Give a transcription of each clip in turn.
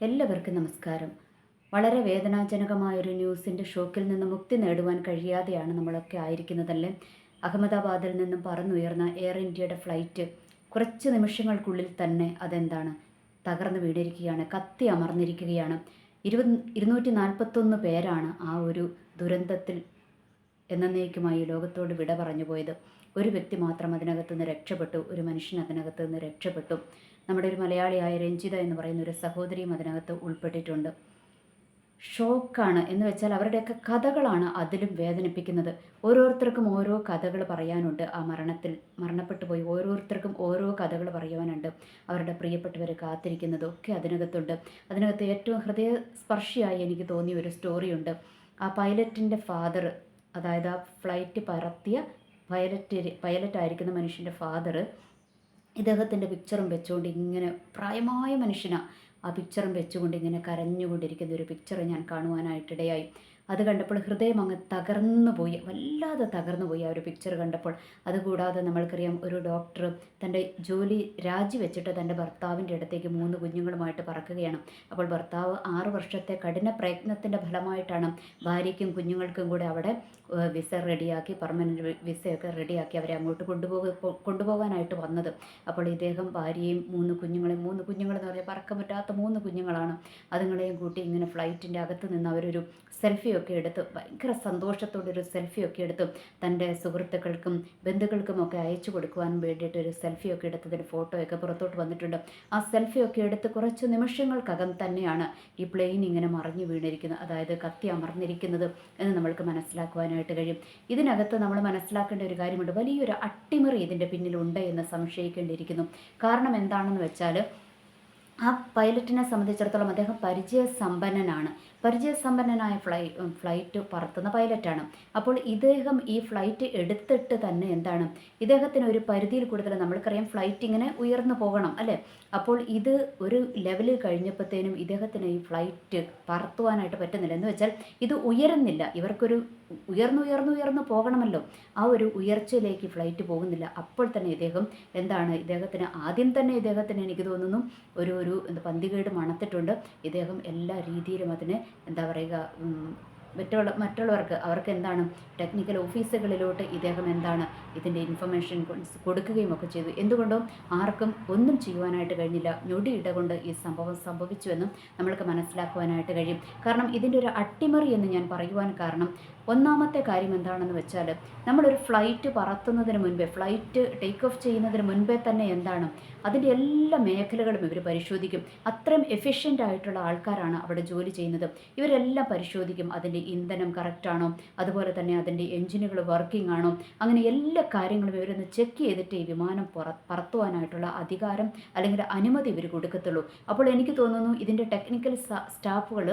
എല്ലാവർക്കും നമസ്കാരം. വളരെ വേദനാജനകമായൊരു ന്യൂസിന്റെ ഷോക്കിൽ നിന്ന് മുക്തി നേടുവാൻ കഴിയാതെയാണ് നമ്മളൊക്കെ ആയിരിക്കുന്നതല്ലേ? അഹമ്മദാബാദിൽ നിന്നും പറന്നുയർന്ന എയർ ഇന്ത്യയുടെ ഫ്ലൈറ്റ് കുറച്ച് നിമിഷങ്ങൾക്കുള്ളിൽ തന്നെ അതെന്താണ്? തകർന്നു വീണിരിക്കുകയാണ് കത്തി അമർന്നിരിക്കുകയാണ്. ഇരുപത് ഇരുന്നൂറ്റി നാൽപ്പത്തൊന്ന് പേരാണ് ആ ഒരു ദുരന്തത്തിൽ എന്നേക്കുമായി ലോകത്തോട് വിട പറഞ്ഞു പോയത്. ഒരു വ്യക്തി മാത്രം അതിനകത്ത് നിന്ന് രക്ഷപ്പെട്ടു ഒരു മനുഷ്യൻ അതിനകത്ത് നിന്ന് രക്ഷപ്പെട്ടു. നമ്മുടെ ഒരു മലയാളിയായ രഞ്ജിത എന്ന് പറയുന്ന ഒരു സഹോദരിയും അതിനകത്ത് ഉൾപ്പെട്ടിട്ടുണ്ട്. ഷോക്കാണ് എന്ന് വെച്ചാൽ അവരുടെയൊക്കെ കഥകളാണ് അതിലും വേദനിപ്പിക്കുന്നത്. ഓരോരുത്തർക്കും ഓരോ കഥകൾ പറയാനുണ്ട്. ആ മരണത്തിൽ മരണപ്പെട്ടു പോയി ഓരോരുത്തർക്കും ഓരോ കഥകൾ പറയുവാനുണ്ട്. അവരുടെ പ്രിയപ്പെട്ടവർ കാത്തിരിക്കുന്നതൊക്കെ അതിനകത്തുണ്ട്. അതിനകത്ത് ഏറ്റവും ഹൃദയസ്പർശിയായി എനിക്ക് തോന്നിയ ഒരു സ്റ്റോറിയുണ്ട്. ആ പൈലറ്റിന്റെ ഫാദർ അതായത് ആ ഫ്ലൈറ്റ് പറത്തിയ പൈലറ്റ് പൈലറ്റ് ആയിരിക്കുന്ന മനുഷ്യന്റെ ഫാദർ ഇദ്ദേഹത്തിന്റെ പിക്ചറും വെച്ചുകൊണ്ട് ഇങ്ങനെ പ്രായമായ മനുഷ്യനാണ് ആ പിക്ചറും വെച്ചുകൊണ്ട് ഇങ്ങനെ കരഞ്ഞുകൊണ്ടിരിക്കുന്ന ഒരു പിക്ചർ ഞാൻ കാണുവാനായിട്ടിടയായി. അത് കണ്ടപ്പോൾ ഹൃദയം അങ്ങ് തകർന്നു പോയി. വല്ലാതെ തകർന്നു പോയി ആ ഒരു പിക്ചർ കണ്ടപ്പോൾ. അതുകൂടാതെ നമ്മൾക്കറിയാം ഒരു ഡോക്ടർ തന്റെ ജോലി രാജിവെച്ചിട്ട് തന്റെ ഭർത്താവിന്റെ അടുത്തേക്ക് മൂന്ന് കുഞ്ഞുങ്ങളുമായിട്ട് പറക്കുകയാണ്. അപ്പോൾ ഭർത്താവ് ആറു വർഷത്തെ കഠിന പ്രയത്നത്തിന്റെ ഫലമായിട്ടാണ് ഭാര്യയ്ക്കും കുഞ്ഞുങ്ങൾക്കും കൂടെ അവിടെ വിസ റെഡിയാക്കി പെർമനന്റ് വിസയൊക്കെ റെഡിയാക്കി അവരെ അങ്ങോട്ട് കൊണ്ടുപോക പോ- കൊണ്ടുപോകാനായിട്ട് വന്നത്. അപ്പോൾ ഇദ്ദേഹം ഭാര്യയും മൂന്ന് കുഞ്ഞുങ്ങളെയും മൂന്ന് കുഞ്ഞുങ്ങളെന്ന് പറഞ്ഞാൽ പറക്കാൻ പറ്റാത്ത മൂന്ന് കുഞ്ഞുങ്ങളാണ്. അതുങ്ങളെയും കൂട്ടി ഇങ്ങനെ ഫ്ലൈറ്റിന്റെ അകത്ത് നിന്ന് അവരൊരു സെൽഫിയൊക്കെ എടുത്ത് ഭയങ്കര സന്തോഷത്തോടെ ഒരു സെൽഫിയൊക്കെ എടുത്ത് തന്റെ സുഹൃത്തുക്കൾക്കും ബന്ധുക്കൾക്കും ഒക്കെ അയച്ചു കൊടുക്കുവാൻ വേണ്ടിയിട്ട് ഒരു സെൽഫിയൊക്കെ എടുത്തതിന്റെ ഫോട്ടോയൊക്കെ പുറത്തോട്ട് വന്നിട്ടുണ്ട്. ആ സെൽഫിയൊക്കെ എടുത്ത് കുറച്ച് നിമിഷങ്ങൾക്കകം തന്നെയാണ് ഈ പ്ലെയിൻ ഇങ്ങനെ മറിഞ്ഞു വീണിരിക്കുന്നത്. അതായത് കത്തി അമർന്നിരിക്കുന്നത് എന്ന് നമ്മൾക്ക് മനസ്സിലാക്കുവാനായിട്ട് കഴിയും. ഇതിനകത്ത് നമ്മൾ മനസ്സിലാക്കേണ്ട ഒരു കാര്യമുണ്ട്. വലിയൊരു അട്ടിമറി ഇതിന്റെ പിന്നിലുണ്ട് എന്ന് സംശയിക്കേണ്ടിയിരിക്കുന്നു. കാരണം എന്താണെന്ന് വെച്ചാൽ ആ പൈലറ്റിനെ സംബന്ധിച്ചിടത്തോളം അദ്ദേഹം പരിചയസമ്പന്നനാണ്. പരിചയസമ്പന്നനായ ഫ്ലൈ ഫ്ലൈറ്റ് പറത്തുന്ന പൈലറ്റാണ് അപ്പോൾ ഇദ്ദേഹം ഈ ഫ്ലൈറ്റ് എടുത്തിട്ട് തന്നെ എന്താണ്? ഇദ്ദേഹത്തിന് ഒരു പരിധിയിൽ കൂടുതൽ നമ്മൾക്കറിയാം ഫ്ലൈറ്റ് ഇങ്ങനെ ഉയർന്നു പോകണം അല്ലേ? അപ്പോൾ ഇത് ഒരു ലെവലിൽ കഴിഞ്ഞപ്പോഴത്തേനും ഇദ്ദേഹത്തിന് ഈ ഫ്ലൈറ്റ് പറത്തുവാനായിട്ട് പറ്റുന്നില്ല. എന്ന് വെച്ചാൽ ഇത് ഉയരുന്നില്ല. ഇവർക്കൊരു ഉയർന്നു ഉയർന്നു ഉയർന്നു പോകണമല്ലോ. ആ ഒരു ഉയർച്ചയിലേക്ക് ഫ്ലൈറ്റ് പോകുന്നില്ല. അപ്പോൾ തന്നെ ഇദ്ദേഹം എന്താണ്? ഇദ്ദേഹത്തിന് ആദ്യം തന്നെ ഇദ്ദേഹത്തിന് എനിക്ക് തോന്നുന്നു ഒരു ഒരു പന്തികേട് മണത്തിട്ടുണ്ട്. ഇദ്ദേഹം എല്ലാ രീതിയിലും അതിനെ എന്താ പറയുക മറ്റുള്ള മറ്റുള്ളവർക്ക് അവർക്ക് എന്താണ് ടെക്നിക്കൽ ഓഫീസുകളിലോട്ട് ഇദ്ദേഹം എന്താണ് ഇതിന്റെ ഇൻഫർമേഷൻ കൊടുക്കുകയും ഒക്കെ ചെയ്തു. എന്തുകൊണ്ടും ആർക്കും ഒന്നും ചെയ്യുവാനായിട്ട് കഴിഞ്ഞില്ല. ഞൊടിയിട കൊണ്ട് ഈ സംഭവം സംഭവിച്ചുവെന്നും നമ്മൾക്ക് മനസ്സിലാക്കുവാനായിട്ട് കഴിയും. കാരണം ഇതിന്റെ ഒരു അട്ടിമറി എന്ന് ഞാൻ പറയുവാൻ കാരണം ഒന്നാമത്തെ കാര്യം എന്താണെന്ന് വെച്ചാൽ നമ്മളൊരു ഫ്ലൈറ്റ് പറത്തുന്നതിന് മുൻപേ ഫ്ലൈറ്റ് ടേക്ക് ഓഫ് ചെയ്യുന്നതിന് മുൻപേ തന്നെ എന്താണ്? അതിന്റെ എല്ലാ മേഖലകളും ഇവർ പരിശോധിക്കും. അത്രയും എഫിഷ്യന്റ് ആയിട്ടുള്ള ആൾക്കാരാണ് അവിടെ ജോലി ചെയ്യുന്നത്. ഇവരെല്ലാം പരിശോധിക്കും അതിന്റെ ഇന്ധനം കറക്റ്റാണോ അതുപോലെ തന്നെ അതിന്റെ എഞ്ചിനുകൾ വർക്കിംഗ് ആണോ? അങ്ങനെ എല്ലാ കാര്യങ്ങളും ഇവരൊന്ന് ചെക്ക് ചെയ്തിട്ട് ഈ വിമാനം പുറ പറത്തുവാനായിട്ടുള്ള അധികാരം അല്ലെങ്കിൽ അനുമതി ഇവർ കൊടുക്കത്തുള്ളൂ. അപ്പോൾ എനിക്ക് തോന്നുന്നു ഇതിന്റെ ടെക്നിക്കൽ സ്റ്റാഫുകൾ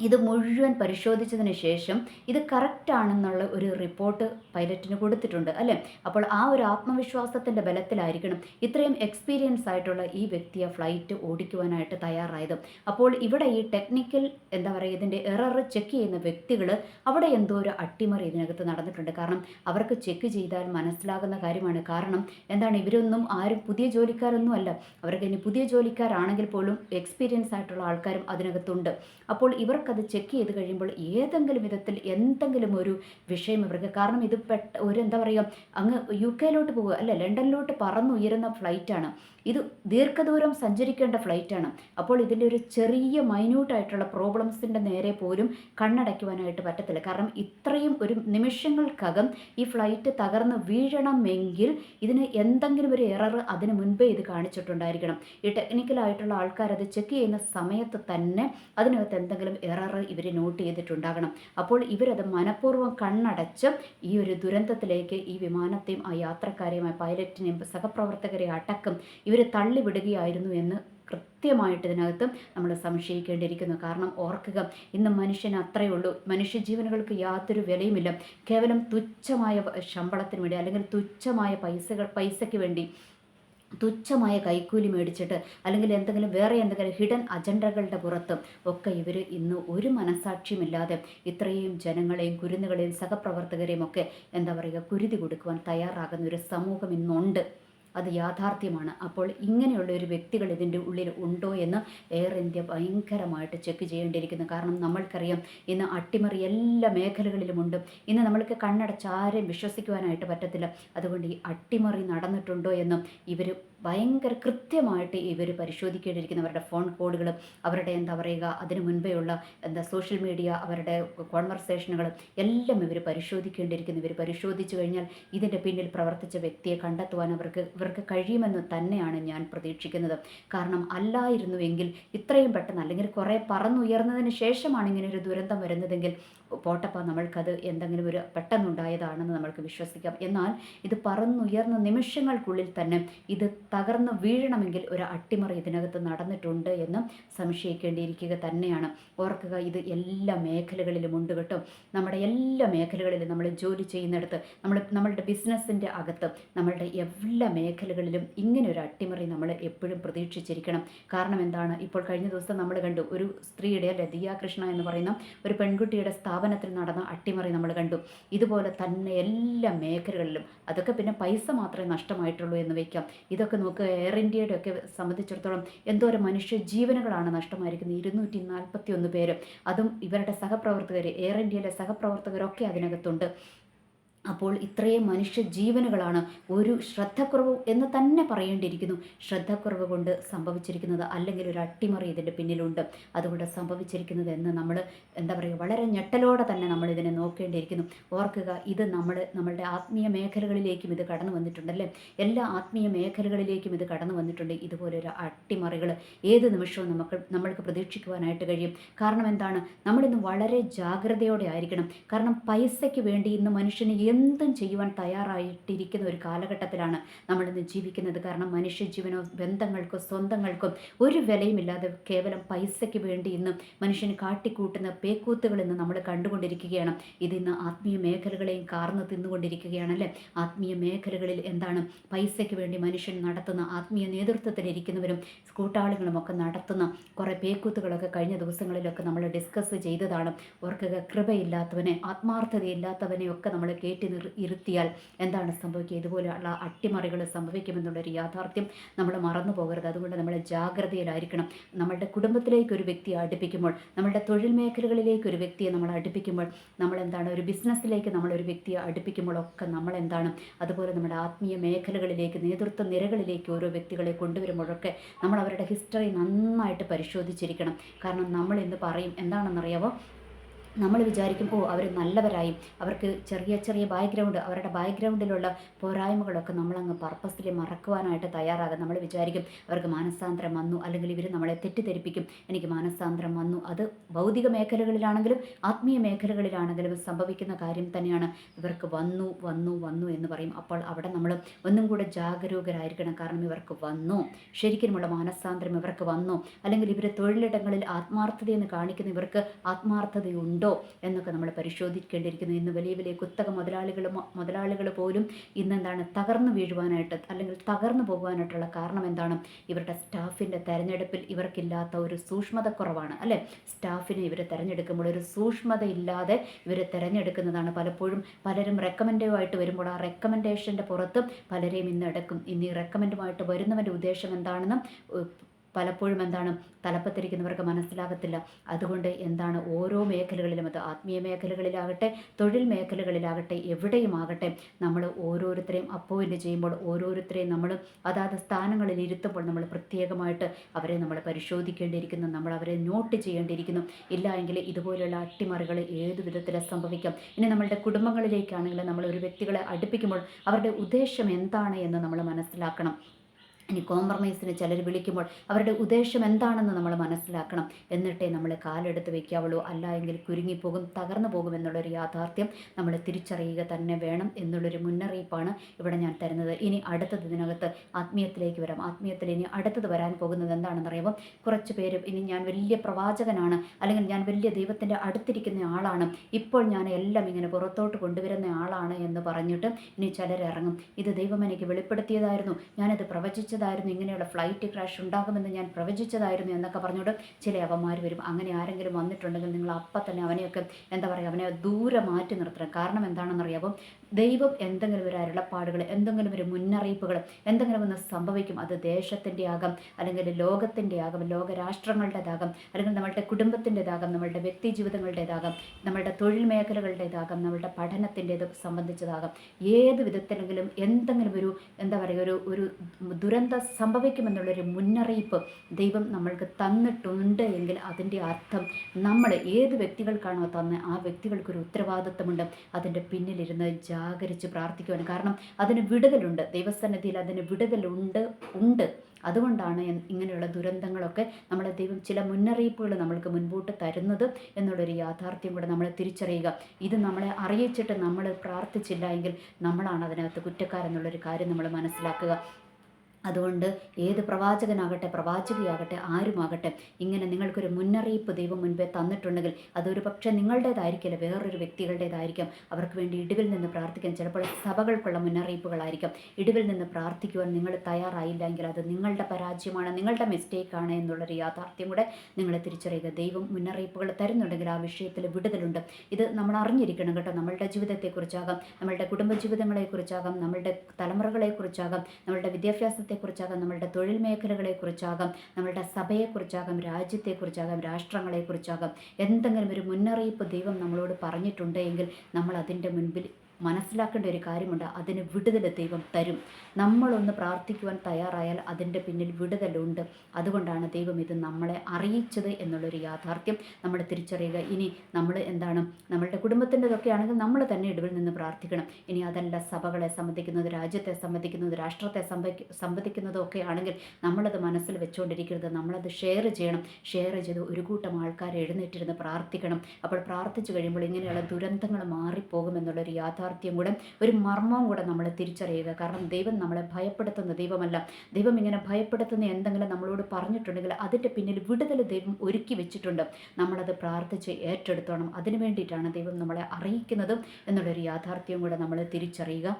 ഇത് മുഴുവൻ പരിശോധിച്ചതിന് ശേഷം ഇത് കറക്റ്റ് ആണെന്നുള്ള ഒരു റിപ്പോർട്ട് പൈലറ്റിന് കൊടുത്തിട്ടുണ്ട് അല്ലേ? അപ്പോൾ ആ ഒരു ആത്മവിശ്വാസത്തിന്റെ ബലത്തിലായിരിക്കണം ഇത്രയും എക്സ്പീരിയൻസ് ആയിട്ടുള്ള ഈ വ്യക്തിയെ ഫ്ലൈറ്റ് ഓടിക്കുവാനായിട്ട് തയ്യാറായത്. അപ്പോൾ ഇവിടെ ഈ ടെക്നിക്കൽ എന്താ പറയുക ഇതിന്റെ എറർ ചെക്ക് ചെയ്യുന്ന വ്യക്തികൾ അവിടെ എന്തോ ഒരു അട്ടിമറി ഇതിനകത്ത് നടന്നിട്ടുണ്ട്. കാരണം അവർക്ക് ചെക്ക് ചെയ്താൽ മനസ്സിലാകുന്ന കാര്യമാണ്. കാരണം എന്താണ് ഇവരൊന്നും ആരും പുതിയ ജോലിക്കാരൊന്നും അല്ല. അവർക്ക് ഇനി പുതിയ ജോലിക്കാരാണെങ്കിൽ പോലും എക്സ്പീരിയൻസ് ആയിട്ടുള്ള ആൾക്കാരും അതിനകത്തുണ്ട്. അപ്പോൾ ഇവർക്കത് ചെക്ക് ചെയ്ത് കഴിയുമ്പോൾ ഏതെങ്കിലും വിധത്തിൽ എന്തെങ്കിലും ഒരു വിഷയം ഇവർക്ക് കാരണം ഇത് പെട്ട ഒരു എന്താ പറയുക അങ്ങ് യു കെയിലോട്ട് പോകുക അല്ല ലണ്ടനിലോട്ട് പറന്നുയരുന്ന ഫ്ലൈറ്റാണ് ഇത് ദീർഘദൂരം സഞ്ചരിക്കേണ്ട ഫ്ലൈറ്റാണ് അപ്പോൾ ഇതിന്റെ ഒരു ചെറിയ മൈന്യൂട്ടായിട്ടുള്ള പ്രോബ്ലംസിന്റെ നേരെ പോലും കണ്ണടയ്ക്കുവാനായിട്ട് പറ്റത്തില്ല. കാരണം ഇത്രയും ഒരു നിമിഷങ്ങൾക്കകം ഈ ഫ്ലൈറ്റ് തകർന്ന് വീഴണമെങ്കിൽ ഇതിന് എന്തെങ്കിലും ഒരു എറർ അതിന് മുൻപേ ഇത് കാണിച്ചിട്ടുണ്ടായിരിക്കണം. ഈ ടെക്നിക്കലായിട്ടുള്ള ആൾക്കാർ അത് ചെക്ക് ചെയ്യുന്ന സമയത്ത് തന്നെ അതിനകത്ത് എന്തെങ്കിലും എറർ ഇവർ നോട്ട് ചെയ്തിട്ടുണ്ടാകണം. അപ്പോൾ ഇവരത് മനഃപൂർവം കണ്ണടച്ച് ഈ ഒരു ദുരന്തത്തിലേക്ക് ഈ വിമാനത്തെയും ആ യാത്രക്കാരെയും ആ പൈലറ്റിനെയും സഹപ്രവർത്തകരെ അടക്കം ഇവർ തള്ളിവിടുകയായിരുന്നു എന്ന് കൃത്യമായിട്ട് ഇതിനകത്ത് നമ്മൾ സംശയിക്കേണ്ടിയിരിക്കുന്നു. കാരണം ഓർക്കുക ഇന്ന് മനുഷ്യന് അത്രയേ ഉള്ളൂ. മനുഷ്യജീവനുകൾക്ക് യാതൊരു വിലയുമില്ല. കേവലം തുച്ഛമായ ശമ്പളത്തിന് വേണ്ടി അല്ലെങ്കിൽ തുച്ഛമായ പൈസകൾ പൈസയ്ക്ക് വേണ്ടി തുച്ഛമായ കൈക്കൂലി മേടിച്ചിട്ട് അല്ലെങ്കിൽ എന്തെങ്കിലും വേറെ എന്തെങ്കിലും ഹിഡൻ അജണ്ടകളുടെ പുറത്തും ഒക്കെ ഇവർ ഇന്ന് ഒരു മനസാക്ഷിയുമില്ലാതെ ഇത്രയും ജനങ്ങളെയും കുരുന്നുകളെയും സഹപ്രവർത്തകരെയും ഒക്കെ എന്താ പറയുക കുരുതി കൊടുക്കുവാൻ തയ്യാറാകുന്ന ഒരു സമൂഹം ഇന്നുണ്ട്. അത് യാഥാർത്ഥ്യമാണ്. അപ്പോൾ ഇങ്ങനെയുള്ള ഒരു വ്യക്തികൾ ഇതിന്റെ ഉള്ളിൽ ഉണ്ടോ എന്ന് എയർ ഇന്ത്യ ഭയങ്കരമായിട്ട് ചെക്ക് ചെയ്യേണ്ടിയിരിക്കുന്നു. കാരണം നമ്മൾക്കറിയാം ഇന്ന് അട്ടിമറി എല്ലാ മേഖലകളിലുമുണ്ട് ഇന്ന് നമ്മൾക്ക് കണ്ണടച്ച് ആരെയും വിശ്വസിക്കുവാനായിട്ട് പറ്റത്തില്ല. അതുകൊണ്ട് ഈ അട്ടിമറി നടന്നിട്ടുണ്ടോ എന്നും ഇവർ ഭയങ്കര കൃത്യമായിട്ട് ഇവർ പരിശോധിക്കേണ്ടിയിരിക്കുന്നു. അവരുടെ ഫോൺ കോഡുകളും അവരുടെ എന്താ പറയുക അതിനു മുൻപേ ഉള്ള എന്താ സോഷ്യൽ മീഡിയ അവരുടെ കോൺവെർസേഷനുകളും എല്ലാം ഇവർ പരിശോധിക്കേണ്ടിയിരിക്കുന്നു. ഇവർ പരിശോധിച്ചു കഴിഞ്ഞാൽ ഇതിന്റെ പിന്നിൽ പ്രവർത്തിച്ച വ്യക്തിയെ കണ്ടെത്തുവാൻ അവർക്ക് ഇവർക്ക് കഴിയുമെന്ന് തന്നെയാണ് ഞാൻ പ്രതീക്ഷിക്കുന്നത്. കാരണം അല്ലായിരുന്നുവെങ്കിൽ ഇത്രയും പെട്ടെന്ന് അല്ലെങ്കിൽ കുറേ പറന്നുയർന്നതിന് ശേഷമാണ് ഇങ്ങനെ ഒരു ദുരന്തം വരുന്നതെങ്കിൽ പോട്ടപ്പ നമ്മൾക്കത് എന്തെങ്കിലും ഒരു പെട്ടെന്നുണ്ടായതാണെന്ന് നമ്മൾക്ക് വിശ്വസിക്കാം. എന്നാൽ ഇത് പറന്നുയർന്ന നിമിഷങ്ങൾക്കുള്ളിൽ തന്നെ ഇത് തകർന്ന് വീഴണമെങ്കിൽ ഒരു അട്ടിമറി ഇതിനകത്ത് നടന്നിട്ടുണ്ട് എന്ന് സംശയിക്കേണ്ടിയിരിക്കുക തന്നെയാണ്. ഓർക്കുക ഇത് എല്ലാ മേഖലകളിലും ഉണ്ട് കേട്ടോ. നമ്മുടെ എല്ലാ മേഖലകളിലും നമ്മൾ ജോലി ചെയ്യുന്നിടത്ത് നമ്മൾ നമ്മളുടെ ബിസിനസ്സിന്റെ അകത്ത് നമ്മളുടെ എല്ലാ മേഖലകളിലും ഇങ്ങനെ ഒരു അട്ടിമറി നമ്മൾ എപ്പോഴും പ്രതീക്ഷിച്ചിരിക്കണം. കാരണം എന്താണ്? ഇപ്പോൾ കഴിഞ്ഞ ദിവസം നമ്മൾ കണ്ടു ഒരു സ്ത്രീയുടെ അല്ലെ ദിയ കൃഷ്ണ എന്ന് പറയുന്ന ഒരു പെൺകുട്ടിയുടെ സ്ഥാപനത്തിൽ നടന്ന അട്ടിമറി നമ്മൾ കണ്ടു. ഇതുപോലെ തന്നെ എല്ലാ മേഖലകളിലും. അതൊക്കെ പിന്നെ പൈസ മാത്രമേ നഷ്ടമായിട്ടുള്ളൂ എന്ന് വയ്ക്കാം. ഇതൊക്കെ നോക്കുക എയർ ഇന്ത്യയുടെ ഒക്കെ സംബന്ധിച്ചിടത്തോളം എന്തോരം മനുഷ്യ ജീവനുകളാണ് നഷ്ടമായിരിക്കുന്നത്. ഇരുന്നൂറ്റി നാൽപ്പത്തി ഒന്ന് പേര്. അതും ഇവരുടെ സഹപ്രവർത്തകർ എയർ ഇന്ത്യയിലെ സഹപ്രവർത്തകരൊക്കെ അതിനകത്തുണ്ട്. അപ്പോൾ ഇത്രയും മനുഷ്യ ജീവനുകളാണ് ഒരു ശ്രദ്ധക്കുറവ് എന്ന് തന്നെ പറയേണ്ടിയിരിക്കുന്നു. ശ്രദ്ധക്കുറവ് കൊണ്ട് സംഭവിച്ചിരിക്കുന്നത് അല്ലെങ്കിൽ ഒരു അട്ടിമറി ഇതിന്റെ പിന്നിലുണ്ട്. അതുകൊണ്ട് സംഭവിച്ചിരിക്കുന്നത് എന്ന് നമ്മൾ എന്താ പറയുക വളരെ ഞെട്ടലോടെ തന്നെ നമ്മൾ ഇതിനെ നോക്കേണ്ടിയിരിക്കുന്നു. ഓർക്കുക ഇത് നമ്മൾ നമ്മളുടെ ആത്മീയ മേഖലകളിലേക്കും ഇത് കടന്നു വന്നിട്ടുണ്ടല്ലേ എല്ലാ ആത്മീയ മേഖലകളിലേക്കും ഇത് കടന്നു വന്നിട്ടുണ്ട്. ഇതുപോലൊരു അട്ടിമറികൾ ഏത് നിമിഷവും നമുക്ക് നമ്മൾക്ക് പ്രതീക്ഷിക്കുവാനായിട്ട് കഴിയും. കാരണം എന്താണ്? നമ്മളിന്ന് വളരെ ജാഗ്രതയോടെ ആയിരിക്കണം. കാരണം പൈസയ്ക്ക് വേണ്ടി ഇന്ന് മനുഷ്യന് എന്തും ചെയ്യുവാൻ തയ്യാറായിട്ടിരിക്കുന്ന ഒരു കാലഘട്ടത്തിലാണ് നമ്മളിന്ന് ജീവിക്കുന്നത്. കാരണം മനുഷ്യജീവനോ ബന്ധങ്ങൾക്കോ സ്വന്തങ്ങൾക്കും ഒരു വിലയുമില്ലാതെ കേവലം പൈസയ്ക്ക് വേണ്ടി ഇന്ന് മനുഷ്യന് കാട്ടിക്കൂട്ടുന്ന പേക്കൂത്തുകൾ ഇന്ന് നമ്മൾ കണ്ടുകൊണ്ടിരിക്കുകയാണ്. ഇതിന്ന് ആത്മീയ മേഖലകളെയും കാർന്ന് തിന്നുകൊണ്ടിരിക്കുകയാണല്ലേ ആത്മീയ മേഖലകളിൽ എന്താണ് പൈസയ്ക്ക് വേണ്ടി മനുഷ്യൻ നടത്തുന്ന ആത്മീയ നേതൃത്വത്തിലിരിക്കുന്നവരും കൂട്ടാളികളും ഒക്കെ നടത്തുന്ന കുറേ പേക്കൂത്തുകളൊക്കെ കഴിഞ്ഞ ദിവസങ്ങളിലൊക്കെ നമ്മൾ ഡിസ്കസ് ചെയ്തതാണ്. ഓർക്കുക കൃപയില്ലാത്തവനെ ആത്മാർത്ഥതയില്ലാത്തവനെ ഒക്കെ നമ്മൾ കയറ്റി നിർ ഇരുത്തിയാൽ എന്താണ് സംഭവിക്കുക? ഇതുപോലെയുള്ള അട്ടിമറികൾ സംഭവിക്കുമെന്നുള്ളൊരു യാഥാർത്ഥ്യം നമ്മൾ മറന്നു പോകരുത്. അതുകൊണ്ട് നമ്മൾ ജാഗ്രതയിലായിരിക്കണം. നമ്മളുടെ കുടുംബത്തിലേക്ക് ഒരു വ്യക്തിയെ അടുപ്പിക്കുമ്പോൾ നമ്മളുടെ തൊഴിൽ മേഖലകളിലേക്ക് ഒരു വ്യക്തിയെ നമ്മൾ അടുപ്പിക്കുമ്പോൾ നമ്മൾ എന്താണ് ഒരു ബിസിനസ്സിലേക്ക് നമ്മൾ ഒരു വ്യക്തിയെ അടുപ്പിക്കുമ്പോഴൊക്കെ നമ്മൾ എന്താണ്? അതുപോലെ നമ്മുടെ ആത്മീയ മേഖലകളിലേക്ക് നേതൃത്വ നിരകളിലേക്ക് ഓരോ വ്യക്തികളെ കൊണ്ടുവരുമ്പോഴൊക്കെ നമ്മൾ അവരുടെ ഹിസ്റ്ററി നന്നായിട്ട് പരിശോധിച്ചിരിക്കണം. കാരണം നമ്മൾ ഇന്ന് പറയും എന്താണെന്നറിയാമോ നമ്മൾ വിചാരിക്കും ഓ അവർ നല്ലവരായി അവർക്ക് ചെറിയ ചെറിയ ബാക്ക്ഗ്രൗണ്ട് അവരുടെ ബാക്ക്ഗ്രൗണ്ടിലുള്ള പോരായ്മകളൊക്കെ നമ്മളങ്ങ് പർപ്പസിൽ മറക്കുവാനായിട്ട് തയ്യാറാകും നമ്മൾ വിചാരിക്കും. അവർക്ക് മാനസാന്തരം വന്നു അല്ലെങ്കിൽ ഇവർ നമ്മളെ തെറ്റിദ്ധരിപ്പിക്കും. എനിക്ക് മാനസാന്തരം വന്നു. അത് ഭൗതിക മേഖലകളിലാണെങ്കിലും ആത്മീയ മേഖലകളിലാണെങ്കിലും സംഭവിക്കുന്ന കാര്യം തന്നെയാണ്. ഇവർക്ക് വന്നു വന്നു വന്നു എന്ന് പറയും. അപ്പോൾ അവിടെ നമ്മൾ ഒന്നും കൂടെ ജാഗരൂകരായിരിക്കണം. കാരണം ഇവർക്ക് വന്നു. ശരിക്കുമുള്ള മാനസാന്തരം ഇവർക്ക് വന്നു. അല്ലെങ്കിൽ ഇവർ തൊഴിലിടങ്ങളിൽ ആത്മാർത്ഥതയെന്ന് കാണിക്കുന്ന ഇവർക്ക് ആത്മാർത്ഥതയുണ്ട്. ഉണ്ടോ എന്നൊക്കെ നമ്മൾ പരിശോധിക്കേണ്ടിയിരിക്കുന്നു. ഇന്ന് വലിയ വലിയ കുത്തക മുതലാളികൾ മുതലാളികൾ പോലും ഇന്നെന്താണ് തകർന്നു വീഴുവാനായിട്ട് അല്ലെങ്കിൽ തകർന്നു പോകുവാനായിട്ടുള്ള കാരണം എന്താണ്? ഇവരുടെ സ്റ്റാഫിന്റെ തെരഞ്ഞെടുപ്പിൽ ഇവർക്കില്ലാത്ത ഒരു സൂക്ഷ്മതക്കുറവാണ് അല്ലേ? സ്റ്റാഫിനെ ഇവരെ തിരഞ്ഞെടുക്കുമ്പോൾ ഒരു സൂക്ഷ്മത ഇല്ലാതെ ഇവർ തിരഞ്ഞെടുക്കുന്നതാണ് പലപ്പോഴും പലരും റെക്കമെൻഡുമായിട്ട് വരുമ്പോൾ ആ റെക്കമെൻഡേഷന്റെ പുറത്ത് പലരെയും ഇന്ന് എടുക്കും. ഇനി റെക്കമെൻഡുമായിട്ട് വരുന്നവന്റെ ഉദ്ദേശം എന്താണെന്ന് പലപ്പോഴും എന്താണ് തലപ്പത്തിരിക്കുന്നവർക്ക് മനസ്സിലാകത്തില്ല. അതുകൊണ്ട് എന്താണ് ഓരോ മേഖലകളിലും അത് ആത്മീയ മേഖലകളിലാകട്ടെ തൊഴിൽ മേഖലകളിലാകട്ടെ എവിടെയുമാകട്ടെ നമ്മൾ ഓരോരുത്തരെയും അപ്പോയിന്റ് ചെയ്യുമ്പോൾ ഓരോരുത്തരെയും നമ്മൾ അതാത് സ്ഥാനങ്ങളിൽ ഇരുത്തുമ്പോൾ നമ്മൾ പ്രത്യേകമായിട്ട് അവരെ നമ്മൾ പരിശോധിക്കേണ്ടിയിരിക്കുന്നു നമ്മൾ അവരെ നോട്ട് ചെയ്യേണ്ടിയിരിക്കുന്നു. ഇല്ല എങ്കിൽ ഇതുപോലെയുള്ള അട്ടിമറികൾ ഏത് വിധത്തിൽ സംഭവിക്കാം? ഇനി നമ്മളുടെ കുടുംബങ്ങളിലേക്കാണെങ്കിൽ നമ്മൾ ഒരു വ്യക്തികളെ അടുപ്പിക്കുമ്പോൾ അവരുടെ ഉദ്ദേശം എന്താണ് എന്ന് നമ്മൾ മനസ്സിലാക്കണം. ഇനി കോംപ്രമൈസിന് ചിലർ വിളിക്കുമ്പോൾ അവരുടെ ഉദ്ദേശം എന്താണെന്ന് നമ്മൾ മനസ്സിലാക്കണം. എന്നിട്ടേ നമ്മൾ കാലെടുത്ത് വയ്ക്കാവുള്ളൂ അല്ല എങ്കിൽ കുരുങ്ങിപ്പോകും തകർന്നു പോകും എന്നുള്ളൊരു യാഥാർത്ഥ്യം നമ്മൾ തിരിച്ചറിയുക തന്നെ വേണം എന്നുള്ളൊരു മുന്നറിയിപ്പാണ് ഇവിടെ ഞാൻ തരുന്നത്. ഇനി അടുത്തത് ഇതിനകത്ത് ആത്മീയത്തിലേക്ക് വരാം. ആത്മീയത്തിൽ ഇനി അടുത്തത് വരാൻ പോകുന്നത് എന്താണെന്ന് അറിയുമ്പോൾ കുറച്ച് പേര് ഇനി ഞാൻ വലിയ പ്രവാചകനാണ് അല്ലെങ്കിൽ ഞാൻ വലിയ ദൈവത്തിന്റെ അടുത്തിരിക്കുന്ന ആളാണ്. ഇപ്പോൾ ഞാൻ എല്ലാം ഇങ്ങനെ പുറത്തോട്ട് കൊണ്ടുവരുന്ന ആളാണ് എന്ന് പറഞ്ഞിട്ട് ഇനി ചിലരിറങ്ങും ഇത് ദൈവം എനിക്ക് വെളിപ്പെടുത്തിയതായിരുന്നു. ഞാനത് പ്രവചിച്ച പ്രവചിച്ചതായിരുന്നു ഇങ്ങനെയുള്ള ഫ്ലൈറ്റ് ക്രാഷ് ഉണ്ടാകുമെന്ന് ഞാൻ പ്രവചിച്ചതായിരുന്നു എന്നൊക്കെ പറഞ്ഞോട് ചില അവന്മാർ വരും. അങ്ങനെ ആരെങ്കിലും വന്നിട്ടുണ്ടെങ്കിൽ നിങ്ങൾ അപ്പം തന്നെ അവനെയൊക്കെ എന്താ പറയുക അവനെ ദൂരെ മാറ്റി നിർത്തണം. കാരണം എന്താണെന്നറിയാമോ ദൈവം എന്തെങ്കിലും ഒരു അരുളപ്പാടുകൾ എന്തെങ്കിലും ഒരു മുന്നറിയിപ്പുകൾ എന്തെങ്കിലും ഒന്ന് സംഭവിക്കും. അത് ദേശത്തിന്റെ ആകാം അല്ലെങ്കിൽ ലോകത്തിന്റെ ആകാം ലോകരാഷ്ട്രങ്ങളുടേതാകാം അല്ലെങ്കിൽ നമ്മളുടെ കുടുംബത്തിന്റെതാകാം നമ്മളുടെ വ്യക്തി ജീവിതങ്ങളുടേതാകാം നമ്മളുടെ തൊഴിൽ മേഖലകളുടേതാകാം നമ്മളുടെ പഠനത്തിന്റേത് സംബന്ധിച്ചതാകാം. ഏത് വിധത്തിലെങ്കിലും എന്തെങ്കിലും ഒരു എന്താ പറയുക ഒരു ഒരു ദുരന്തം സംഭവിക്കുമെന്നുള്ളൊരു മുന്നറിയിപ്പ് ദൈവം നമ്മൾക്ക് തന്നിട്ടുണ്ട് എങ്കിൽ അതിന്റെ അർത്ഥം നമ്മൾ ഏത് വ്യക്തികൾക്കാണോ തന്നെ ആ വ്യക്തികൾക്കൊരു ഉത്തരവാദിത്വമുണ്ട് അതിന്റെ പിന്നിലിരുന്ന് ജാഗരിച്ച് പ്രാർത്ഥിക്കുവാൻ കാരണം അതിന് വിടുതലുണ്ട്. ദൈവസന്നിധിയിൽ അതിന് വിടുതലുണ്ട് ഉണ്ട്. അതുകൊണ്ടാണ് ഇങ്ങനെയുള്ള ദുരന്തങ്ങളൊക്കെ നമ്മളെ ദൈവം ചില മുന്നറിയിപ്പുകൾ നമ്മൾക്ക് മുൻപോട്ട് തരുന്നത് എന്നുള്ളൊരു യാഥാർത്ഥ്യം കൂടെ നമ്മൾ തിരിച്ചറിയുക. ഇത് നമ്മളെ അറിയിച്ചിട്ട് നമ്മൾ പ്രാർത്ഥിച്ചില്ല എങ്കിൽ നമ്മളാണ് അതിനകത്ത് കുറ്റക്കാരെന്നുള്ളൊരു കാര്യം നമ്മൾ മനസ്സിലാക്കുക. അതുകൊണ്ട് ഏത് പ്രവാചകനാകട്ടെ പ്രവാചകയാകട്ടെ ആരുമാകട്ടെ ഇങ്ങനെ നിങ്ങൾക്കൊരു മുന്നറിയിപ്പ് ദൈവം മുൻപേ തന്നിട്ടുണ്ടെങ്കിൽ അതൊരു പക്ഷേ നിങ്ങളുടേതായിരിക്കില്ല വേറൊരു വ്യക്തികളുടേതായിരിക്കും. അവർക്ക് വേണ്ടി ഇടിവിൽ നിന്ന് പ്രാർത്ഥിക്കാൻ ചിലപ്പോൾ സഭകൾക്കുള്ള മുന്നറിയിപ്പുകളായിരിക്കും. ഇടിവിൽ നിന്ന് പ്രാർത്ഥിക്കുവാൻ നിങ്ങൾ തയ്യാറായില്ല എങ്കിൽ അത് നിങ്ങളുടെ പരാജയമാണ് നിങ്ങളുടെ മിസ്റ്റേക്കാണ് എന്നുള്ളൊരു യാഥാർത്ഥ്യം കൂടെ നിങ്ങളെ തിരിച്ചറിയുക. ദൈവം മുന്നറിയിപ്പുകൾ തരുന്നുണ്ടെങ്കിൽ ആ വിഷയത്തിൽ വിടുതലുണ്ട്. ഇത് നമ്മൾ അറിഞ്ഞിരിക്കണം കേട്ടോ. നമ്മളുടെ ജീവിതത്തെക്കുറിച്ചാകാം നമ്മളുടെ കുടുംബജീവിതങ്ങളെക്കുറിച്ചാകാം നമ്മളുടെ തലമുറകളെക്കുറിച്ചാകാം നമ്മളുടെ വിദ്യാഭ്യാസത്തെ രാജ്യത്തെക്കുറിച്ചാകാം നമ്മളുടെ തൊഴിൽ മേഖലകളെക്കുറിച്ചാകാം നമ്മളുടെ സഭയെക്കുറിച്ചാകാം രാജ്യത്തെക്കുറിച്ചാകാം രാഷ്ട്രങ്ങളെക്കുറിച്ചാകാം. എന്തെങ്കിലും ഒരു മുന്നറിയിപ്പ് ദൈവം നമ്മളോട് പറഞ്ഞിട്ടുണ്ട് എങ്കിൽ നമ്മൾ അതിന്റെ മുൻപിൽ മനസ്സിലാക്കേണ്ട ഒരു കാര്യമുണ്ട്. അതിന് വിടുതൽ ദൈവം തരും. നമ്മളൊന്ന് പ്രാർത്ഥിക്കുവാൻ തയ്യാറായാൽ അതിന്റെ പിന്നിൽ വിടുതലുണ്ട്. അതുകൊണ്ടാണ് ദൈവം ഇത് നമ്മളെ അറിയിച്ചത് എന്നുള്ളൊരു യാഥാർത്ഥ്യം നമ്മൾ തിരിച്ചറിയുക. ഇനി നമ്മൾ എന്താണ്? നമ്മളുടെ കുടുംബത്തിന്റെതൊക്കെ ആണെങ്കിൽ നമ്മൾ തന്നെ ഇടവിൽ നിന്ന് പ്രാർത്ഥിക്കണം. ഇനി അതല്ല സഭകളെ സംബന്ധിക്കുന്നത് രാജ്യത്തെ സംബന്ധിക്കുന്നത് രാഷ്ട്രത്തെ സംബന്ധിക്കുന്നതും ഒക്കെ ആണെങ്കിൽ നമ്മളത് മനസ്സിൽ വെച്ചുകൊണ്ടിരിക്കരുത് നമ്മളത് ഷെയർ ചെയ്യണം. ഷെയർ ചെയ്ത് ഒരു കൂട്ടം ആൾക്കാരെ എഴുന്നേറ്റിരുന്ന് പ്രാർത്ഥിക്കണം. അപ്പോൾ പ്രാർത്ഥിച്ചു കഴിയുമ്പോൾ ഇങ്ങനെയുള്ള ദുരന്തങ്ങൾ മാറിപ്പോകുമെന്നുള്ളൊരു യാഥാർത്ഥ്യം യാഥാർത്ഥ്യം കൂടെ ഒരു മർമ്മവും കൂടെ നമ്മൾ തിരിച്ചറിയുക. കാരണം ദൈവം നമ്മളെ ഭയപ്പെടുത്തുന്ന ദൈവമല്ല. ദൈവം ഇങ്ങനെ ഭയപ്പെടുത്തുന്ന എന്തെങ്കിലും നമ്മളോട് പറഞ്ഞിട്ടുണ്ടെങ്കിൽ അതിന്റെ പിന്നിൽ വിടുതൽ ദൈവം ഒരുക്കി വെച്ചിട്ടുണ്ട്. നമ്മളത് പ്രാർത്ഥിച്ച് ഏറ്റെടുത്തോണം. അതിനു വേണ്ടിയിട്ടാണ് ദൈവം നമ്മളെ അറിയിക്കുന്നതും എന്നുള്ളൊരു യാഥാർത്ഥ്യം കൂടെ നമ്മൾ തിരിച്ചറിയുക.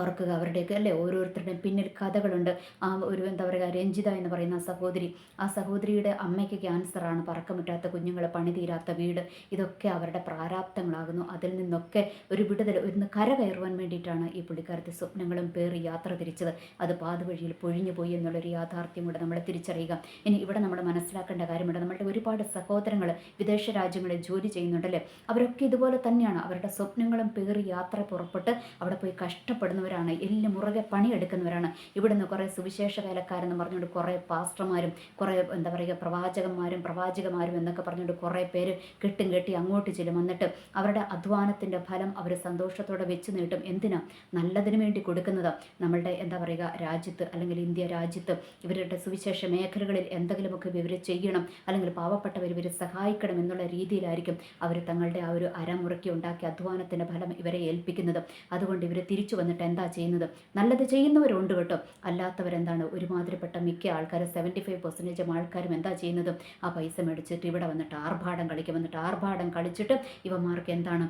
ഓർക്കുക അവരുടെയൊക്കെ അല്ലേ ഓരോരുത്തരുടെയും പിന്നിൽ കഥകളുണ്ട്. ആ ഒരു എന്താ പറയുക രഞ്ജിത എന്ന് പറയുന്ന സഹോദരി. ആ സഹോദരിയുടെ അമ്മയ്ക്ക് ക്യാൻസറാണ് പറക്കമുറ്റാത്ത കുഞ്ഞുങ്ങളെ പണിതീരാത്ത വീട്. ഇതൊക്കെ അവരുടെ പ്രാരാബ്ദങ്ങളാകുന്നു. അതിൽ നിന്നൊക്കെ ഒരു വിടുതൽ ഒരു കര കയറുവാൻ വേണ്ടിയിട്ടാണ് ഈ പുള്ളിക്കാരത്തെ സ്വപ്നങ്ങളും പേറി യാത്ര തിരിച്ചത്. അത് പാതുവഴിയിൽ പൊഴിഞ്ഞു പോയി എന്നുള്ളൊരു യാഥാർത്ഥ്യം കൂടെ നമ്മൾ തിരിച്ചറിയുക. ഇനി ഇവിടെ നമ്മൾ മനസ്സിലാക്കേണ്ട കാര്യമുണ്ട്. നമ്മളുടെ ഒരുപാട് സഹോദരങ്ങൾ വിദേശ രാജ്യങ്ങളിൽ ജോലി ചെയ്യുന്നുണ്ടല്ലേ? അവരൊക്കെ ഇതുപോലെ തന്നെയാണ്. അവരുടെ സ്വപ്നങ്ങളും പേറി യാത്ര പുറപ്പെട്ട് അവിടെ പോയി കഷ്ടപ്പെടുന്ന ചെയ്യുന്നവരാണ് എല്ലാം മുറുകെ പണിയെടുക്കുന്നവരാണ്. ഇവിടുന്ന് കുറേ സുവിശേഷ വേലക്കാരെന്ന് പറഞ്ഞുകൊണ്ട് കുറേ പാസ്റ്റർമാരും കുറേ എന്താ പറയുക പ്രവാചകന്മാരും പ്രവാചകമാരും എന്നൊക്കെ പറഞ്ഞുകൊണ്ട് കുറേ പേര് കെട്ടും കെട്ടി അങ്ങോട്ട് ചെല്ലും. വന്നിട്ട് അവരുടെ അധ്വാനത്തിന്റെ ഫലം അവർ സന്തോഷത്തോടെ വെച്ച് നീട്ടും. എന്തിനാ? നല്ലതിന് വേണ്ടി കൊടുക്കുന്നത്. നമ്മളുടെ എന്താ പറയുക രാജ്യത്ത് അല്ലെങ്കിൽ ഇന്ത്യ രാജ്യത്ത് ഇവരുടെ സുവിശേഷ മേഖലകളിൽ എന്തെങ്കിലുമൊക്കെ ഇവർ ചെയ്യണം അല്ലെങ്കിൽ പാവപ്പെട്ടവർ ഇവരെ സഹായിക്കണം എന്നുള്ള രീതിയിലായിരിക്കും അവർ തങ്ങളുടെ ആ ഒരു അരമുറക്കി ഉണ്ടാക്കിയ അധ്വാനത്തിന്റെ ഫലം ഇവരെ ഏൽപ്പിക്കുന്നത്. അതുകൊണ്ട് ഇവർ തിരിച്ചു വന്നിട്ട് എന്താ ചെയ്യുന്നത്? നല്ലത് ചെയ്യുന്നവരുണ്ട് കേട്ടോ. അല്ലാത്തവരെന്താണ്? ഒരുമാതിരിപ്പെട്ട മിക്ക ആൾക്കാർ സെവന്റി ഫൈവ് പെർസെന്റേജും ആൾക്കാരും എന്താ ചെയ്യുന്നത്? ആ പൈസ മേടിച്ചിട്ട് ഇവിടെ വന്നിട്ട് ആർഭാടം കളിക്കും. വന്നിട്ട് ആർഭാടം കളിച്ചിട്ട് ഇവന്മാർക്ക് എന്താണ്?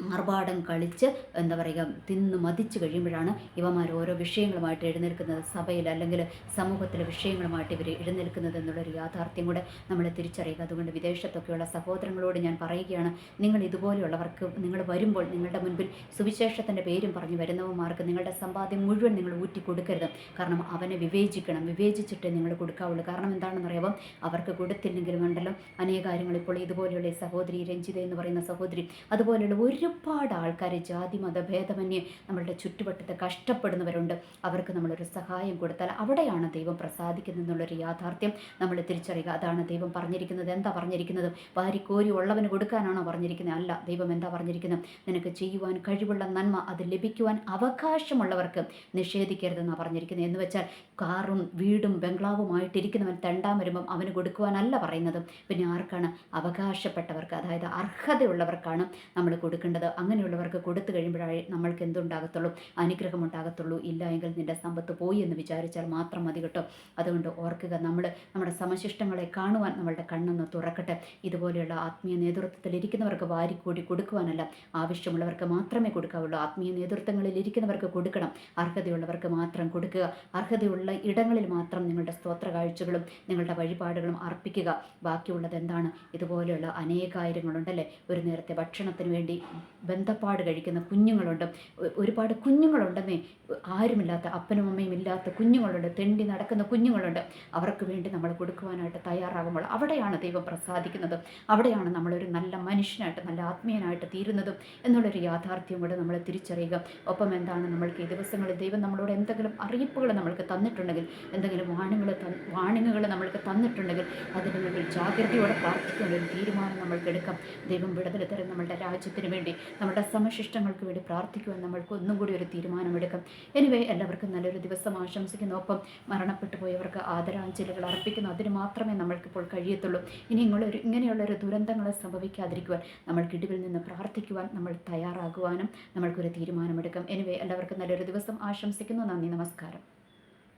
ആർഭാടം കളിച്ച് എന്താ പറയുക തിന്ന് മതിച്ച് കഴിയുമ്പോഴാണ് ഇവമാർ ഓരോ വിഷയങ്ങളുമായിട്ട് എഴുന്നേൽക്കുന്നത്. സഭയിൽ അല്ലെങ്കിൽ സമൂഹത്തിലെ വിഷയങ്ങളുമായിട്ട് ഇവർ എഴുന്നേൽക്കുന്നത് എന്നുള്ളൊരു യാഥാർത്ഥ്യം കൂടെ നമ്മൾ തിരിച്ചറിയുക. അതുകൊണ്ട് വിദേശത്തൊക്കെയുള്ള സഹോദരങ്ങളോട് ഞാൻ പറയുകയാണ് നിങ്ങൾ ഇതുപോലെയുള്ളവർക്ക് നിങ്ങൾ വരുമ്പോൾ നിങ്ങളുടെ മുൻപിൽ സുവിശേഷത്തിന്റെ പേരും പറഞ്ഞ് വരുന്നവന്മാർക്ക് നിങ്ങളുടെ സമ്പാദ്യം മുഴുവൻ നിങ്ങൾ ഊറ്റി കൊടുക്കരുത്. കാരണം അവനെ വിവേചിക്കണം. വിവേചിച്ചിട്ട് നിങ്ങൾ കൊടുക്കാവുള്ളൂ. കാരണം എന്താണെന്ന് അറിയാമോ അവർക്ക് കൊടുത്തില്ലെങ്കിലും ഉണ്ടല്ലോ. അനേക കാര്യങ്ങൾ ഇപ്പോൾ ഇതുപോലെയുള്ള സഹോദരി രഞ്ജിത എന്ന് പറയുന്ന സഹോദരി അതുപോലെയുള്ള ഒരു ഒരുപാട് ആൾക്കാർ ജാതി മതഭേദമന്യേ നമ്മളുടെ ചുറ്റുവട്ടത്ത് കഷ്ടപ്പെടുന്നവരുണ്ട്. അവർക്ക് നമ്മളൊരു സഹായം കൊടുത്താൽ അവിടെയാണ് ദൈവം പ്രസാദിക്കുന്നതെന്നുള്ളൊരു യാഥാർത്ഥ്യം നമ്മൾ തിരിച്ചറിയുക. അതാണ് ദൈവം പറഞ്ഞിരിക്കുന്നത്. എന്താ പറഞ്ഞിരിക്കുന്നത്? വാരിക്കോരി ഉള്ളവന് കൊടുക്കാനാണോ പറഞ്ഞിരിക്കുന്നത്? അല്ല ദൈവം എന്താ പറഞ്ഞിരിക്കുന്നത്? നിനക്ക് ചെയ്യുവാൻ കഴിവുള്ള നന്മ അത് ലഭിക്കുവാൻ അവകാശമുള്ളവർക്ക് നിഷേധിക്കരുതെന്നാണ് പറഞ്ഞിരിക്കുന്നത്. എന്ന് വെച്ചാൽ കാറും വീടും ബംഗ്ലാവുമായിട്ടിരിക്കുന്നവൻ തണ്ടാൻ വരുമ്പം അവന് കൊടുക്കുവാനല്ല പറയുന്നത്. പിന്നെ ആർക്കാണ്? അവകാശപ്പെട്ടവർക്ക് അതായത് അർഹതയുള്ളവർക്കാണ് നമ്മൾ കൊടുക്കേണ്ടത്. കൊടുക്കേണ്ടത് അങ്ങനെയുള്ളവർക്ക് കൊടുത്തു കഴിയുമ്പോഴേ നമ്മൾക്ക് എന്തുണ്ടാകത്തുള്ളൂ? അനുഗ്രഹം ഉണ്ടാകത്തുള്ളൂ ഇല്ല എങ്കിൽ നിന്റെ സമ്പത്ത് പോയി എന്ന് വിചാരിച്ചാൽ മാത്രം മതി കേട്ടോ. അതുകൊണ്ട് ഓർക്കുക നമ്മൾ നമ്മുടെ സമശിഷ്ടങ്ങളെ കാണുവാൻ നമ്മളുടെ കണ്ണൊന്ന് തുറക്കട്ടെ. ഇതുപോലെയുള്ള ആത്മീയ നേതൃത്വത്തിൽ ഇരിക്കുന്നവർക്ക് വാരിക്കൂടി കൊടുക്കുവാനല്ല ആവശ്യമുള്ളവർക്ക് മാത്രമേ കൊടുക്കാവുള്ളൂ. ആത്മീയ നേതൃത്വങ്ങളിൽ ഇരിക്കുന്നവർക്ക് കൊടുക്കണം. അർഹതയുള്ളവർക്ക് മാത്രം കൊടുക്കുക. അർഹതയുള്ള ഇടങ്ങളിൽ മാത്രം നിങ്ങളുടെ സ്തോത്ര കാഴ്ചകളും നിങ്ങളുടെ വഴിപാടുകളും അർപ്പിക്കുക. ബാക്കിയുള്ളത് എന്താണ്? ഇതുപോലെയുള്ള അനേകായിരങ്ങളുണ്ടല്ലേ? ഒരു നേരത്തെ ഭക്ഷണത്തിന് വേണ്ടി ബന്ധപ്പാട് കഴിക്കുന്ന കുഞ്ഞുങ്ങളുണ്ട്. ഒരുപാട് കുഞ്ഞുങ്ങളുണ്ടെന്നേ ആരുമില്ലാത്ത അപ്പനും അമ്മയും ഇല്ലാത്ത കുഞ്ഞുങ്ങളുണ്ട്. തെണ്ടി നടക്കുന്ന കുഞ്ഞുങ്ങളുണ്ട്. അവർക്ക് വേണ്ടി നമ്മൾ കൊടുക്കുവാനായിട്ട് തയ്യാറാകുമ്പോൾ അവിടെയാണ് ദൈവം പ്രസാദിക്കുന്നത്. അവിടെയാണ് നമ്മളൊരു നല്ല മനുഷ്യനായിട്ട് നല്ല ആത്മീയനായിട്ട് തീരുന്നതും എന്നുള്ളൊരു യാഥാർത്ഥ്യം കൂടെ നമ്മൾ തിരിച്ചറിയുക. ഒപ്പം എന്താണ് നമ്മൾക്ക് ഈ ദിവസങ്ങളിൽ ദൈവം നമ്മളോട് എന്തെങ്കിലും അറിയിപ്പുകൾ നമ്മൾക്ക് തന്നിട്ടുണ്ടെങ്കിൽ എന്തെങ്കിലും വാണിങ്ങൾ വാണിങ്ങുകൾ നമ്മൾക്ക് തന്നിട്ടുണ്ടെങ്കിൽ അതിന് നമ്മൾ ജാഗ്രതയോടെ പ്രാർത്ഥിക്കുന്ന ഒരു തീരുമാനം നമ്മൾക്ക് എടുക്കാം. ദൈവം വിടുതൽ തരും നമ്മളുടെ രാജ്യത്തിന് വേണ്ടി. നമ്മുടെ സമശിഷ്ടങ്ങൾക്ക് വേണ്ടി പ്രാർത്ഥിക്കുവാൻ നമ്മൾക്ക് ഒന്നും കൂടി ഒരു തീരുമാനമെടുക്കാം. എനിവേ എല്ലാവർക്കും നല്ലൊരു ദിവസം ആശംസിക്കുന്നു. ഒപ്പം മരണപ്പെട്ടു പോയവർക്ക് ആദരാഞ്ജലികൾ അർപ്പിക്കുന്നു. അതിന് മാത്രമേ നമ്മൾക്കിപ്പോൾ കഴിയത്തുള്ളൂ. ഇനി ഇങ്ങനെയുള്ള ഇങ്ങനെയുള്ളൊരു ദുരന്തങ്ങൾ സംഭവിക്കാതിരിക്കുവാൻ നമ്മൾക്ക് ഇടിവിൽ നിന്ന് പ്രാർത്ഥിക്കുവാൻ നമ്മൾ തയ്യാറാകുവാനും നമ്മൾക്കൊരു തീരുമാനമെടുക്കാം. എനിവേ എല്ലാവർക്കും നല്ലൊരു ദിവസം ആശംസിക്കുന്നു. നന്ദി നമസ്കാരം.